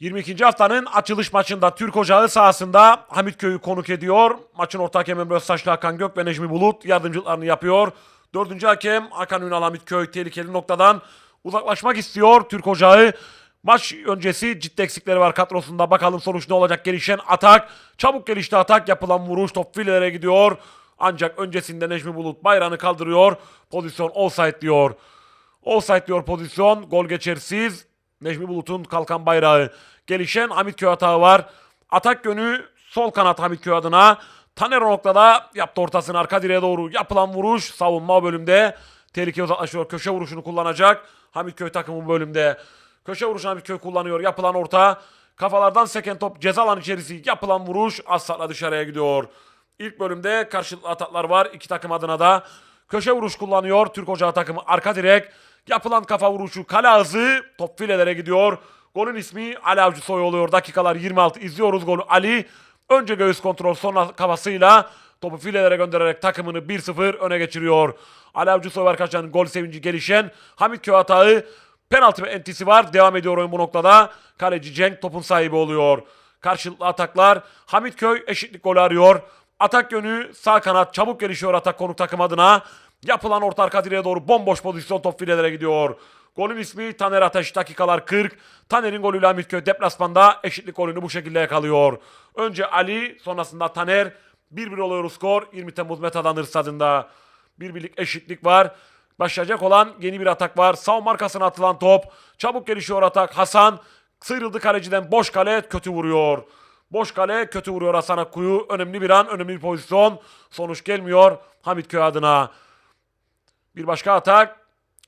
22. haftanın açılış maçında Türk Ocağı sahasında Hamitköy'ü konuk ediyor. Maçın orta hakem Emre Özsaçlı Hakan Gök ve Necmi Bulut yardımcılıklarını yapıyor. Dördüncü hakem Hakan Ünal Hamitköy tehlikeli noktadan uzaklaşmak istiyor Türk Ocağı. Maç öncesi ciddi eksikleri var kadrosunda. Bakalım sonuç ne olacak? Gelişen atak. Çabuk gelişti atak. Yapılan vuruş top filelere gidiyor. Ancak öncesinde Necmi Bulut bayrağını kaldırıyor. Pozisyon offside diyor. Offside diyor pozisyon. Gol geçersiz. Necmi Bulut'un kalkan bayrağı. Gelişen Hamitköy atağı var. Atak yönü sol kanat Hamitköy adına. Taner noktada yaptı ortasını arka direğe doğru yapılan vuruş. Savunma bölümde. Tehlike uzaklaşıyor. Köşe vuruşunu kullanacak. Hamitköy takımı bu bölümde. Köşe vuruşunu Hamitköy kullanıyor. Yapılan orta. Kafalardan seken top ceza alanı içerisi yapılan vuruş asla dışarıya gidiyor. İlk bölümde karşılıklı ataklar var. iki takım adına da. Köşe vuruş kullanıyor. Türk Ocağı takımı arka direk. Yapılan kafa vuruşu kale ağzı. Top filelere gidiyor. Golün ismi Ali Avcı Soy oluyor. Dakikalar 26 izliyoruz golü. Ali önce göğüs kontrol sonra kafasıyla topu filelere göndererek takımını 1-0 öne geçiriyor. Ali Avcı Soy arkadaşlarının gol sevinci gelişen. Hamit Köy hatağı penaltı ve entisi var. Devam ediyor oyun bu noktada. Kaleci Cenk topun sahibi oluyor. Karşılıklı ataklar. Hamitköy eşitlik golü arıyor. Atak yönü sağ kanat çabuk gelişiyor atak konuk takım adına. Yapılan orta arka direğe doğru bomboş pozisyon top filelere gidiyor. Golün ismi Taner Ateş dakikalar 40. Taner'in golüyle Hamitköy deplasmanda eşitlik golünü bu şekilde yakalıyor. Önce Ali sonrasında Taner 1-1 oluyor skor 20 Temmuz Metadanır stadında. Bir birlik eşitlik var. Başlayacak olan yeni bir atak var. Savunma arkasına atılan top. Çabuk gelişiyor atak. Hasan sıyrıldı kaleciden boş kale kötü vuruyor. Boş kale kötü vuruyor Hasan Akkuyu. Önemli bir an, önemli bir pozisyon. Sonuç gelmiyor Hamitköy adına. Bir başka atak.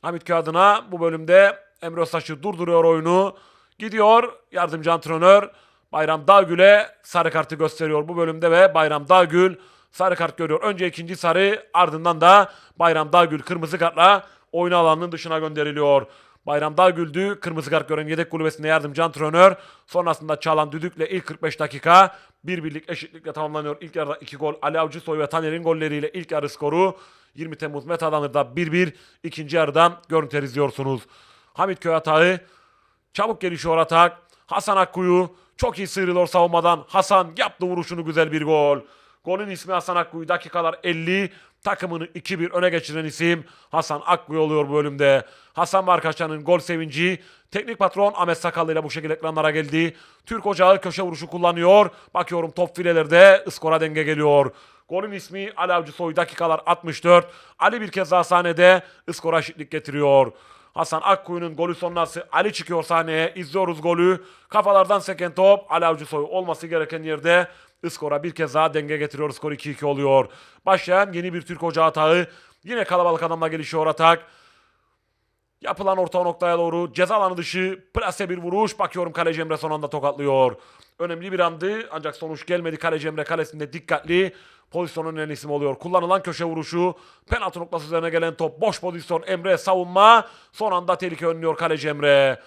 Hamitköy adına bu bölümde Emre Öztaş'ı durduruyor oyunu. Gidiyor yardımcı antrenör Bayram Dağgül'e sarı kartı gösteriyor bu bölümde ve Bayram Dağgül sarı kart görüyor. Önce ikinci sarı ardından da Bayram Dağgül kırmızı kartla oyun alanının dışına gönderiliyor. Bayram Dağgül'dü. Kırmızı kart gören yedek kulübesinde yardımcı antrenör. Sonrasında çalan düdükle ilk 45 dakika bir birlik eşitlikle tamamlanıyor. İlk yarıda 2 gol Ali Avcısoy ve Taner'in golleriyle ilk yarı skoru 20 Temmuz Metadanır'da 1-1 ikinci yarıdan görüntüler izliyorsunuz. Hamitköy hatağı Çabuk gelişiyor atak. Hasan Akkuyu çok iyi sıyrılıyor savunmadan. Hasan yaptı vuruşunu güzel bir gol. Golün ismi Hasan Akkuyu. Dakikalar 50. Takımını 2-1 öne geçiren isim Hasan Akkuyu oluyor bu bölümde. Hasan ve arkadaşlarının gol sevinci. Teknik patron Ahmet Sakallı ile bu şekilde ekranlara geldi. Türk Ocağı köşe vuruşu kullanıyor. Bakıyorum top filelerde ıskora denge geliyor. Golün ismi Ali Avcısoy dakikalar 64. Ali bir kez daha sahnede ıskora eşitlik getiriyor. Hasan Akkuyu'nun golü sonrası Ali çıkıyor sahneye. İzliyoruz golü. Kafalardan seken top. Ali Avcısoy olması gereken yerde skora bir kez daha denge getiriyor. Skor 2-2 oluyor. Başlayan yeni bir Türk Ocağı atağı. Yine kalabalık adamla gelişiyor atak. Yapılan orta noktaya doğru ceza alanı dışı plase bir vuruş. Bakıyorum kaleci Emre son anda tokatlıyor. Önemli bir andı ancak sonuç gelmedi. Kaleci Emre kalesinde dikkatli. Pozisyonun en isim oluyor. Kullanılan köşe vuruşu. Penaltı noktası üzerine gelen top. Boş pozisyon Emre savunma. Son anda tehlike önlüyor kaleci Emre.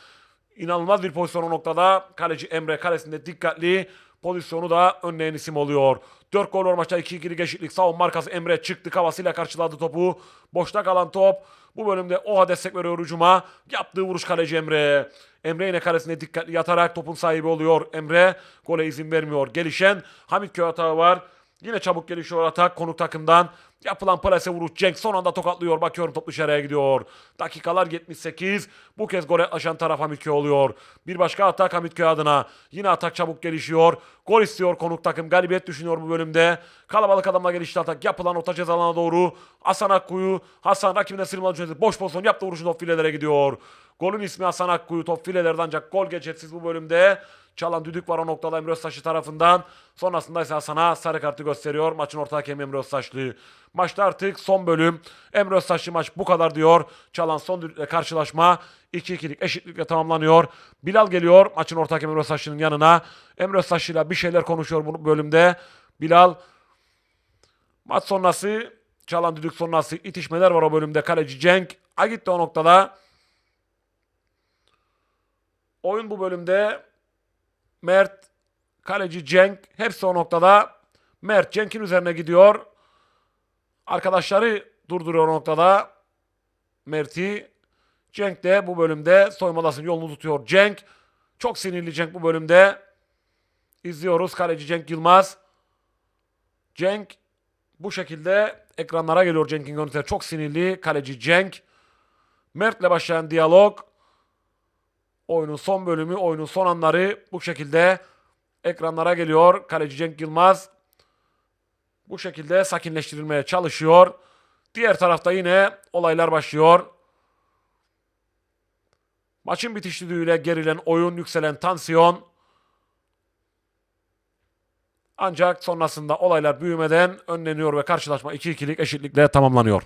İnanılmaz bir pozisyon o noktada. Kaleci Emre kalesinde dikkatli. Pozisyonu da önleyen isim oluyor. 4 gol var maçta 2-2'lik eşitlik. Savunma markası Emre çıktı kafasıyla karşıladı topu. Boşta kalan top. Bu bölümde Oha destek veriyor hücuma. Yaptığı vuruş kaleci Emre. Emre yine karesine dikkatli yatarak topun sahibi oluyor. Emre gole izin vermiyor. Gelişen Hamitköy hatağı var. Yine çabuk gelişiyor atak konuk takımdan. Yapılan plase vuruş Cenk son anda tokatlıyor. Bakıyorum top dışarıya gidiyor. Dakikalar 78. Bu kez gole yaklaşan taraf Hamitköy oluyor. Bir başka atak Hamitköy adına. Yine atak çabuk gelişiyor. Gol istiyor konuk takım. Galibiyet düşünüyor bu bölümde. Kalabalık adamla gelişti atak. Yapılan orta ceza doğru. Hasan Akkuyu. Hasan rakibine sırmalı çözü. Boş pozisyon yaptı vuruşu top filelere gidiyor. Golün ismi Hasan Akkuyu. Top filelerde ancak gol geçersiz bu bölümde. Çalan düdük var o noktada Emre Öztaşlı tarafından. Sonrasında ise Hasan'a sarı kartı gösteriyor. Maçın orta hakemi Emre Öztaşlı. Maçta artık son bölüm. Emre Öztaşlı maç bu kadar diyor. Çalan son düdükle karşılaşma 2-2'lik eşitlikle tamamlanıyor. Bilal geliyor maçın orta hakemi Emre Öztaşlı'nın yanına. Emre Öztaşlı'yla bir şeyler konuşuyor bu bölümde. Bilal maç sonrası çalan düdük sonrası itişmeler var o bölümde. Kaleci Cenk. Agit de o noktada. Oyun bu bölümde Mert, kaleci Cenk hepsi o noktada. Mert Cenk'in üzerine gidiyor. Arkadaşları durduruyor o noktada. Mert'i. Cenk de bu bölümde soyma odasının yolunu tutuyor. Cenk Çok sinirli Cenk bu bölümde. İzliyoruz kaleci Cenk Yılmaz. Cenk bu şekilde ekranlara geliyor Cenk'in görüntüleri. Çok sinirli kaleci Cenk. Mert'le başlayan diyalog. Oyunun son bölümü, oyunun son anları bu şekilde ekranlara geliyor. Kaleci Cenk Yılmaz bu şekilde sakinleştirilmeye çalışıyor. Diğer tarafta yine olaylar başlıyor. Maçın bitiş düdüğüyle gerilen oyun, yükselen tansiyon. Ancak sonrasında olaylar büyümeden önleniyor ve karşılaşma 2-2'lik eşitlikle tamamlanıyor.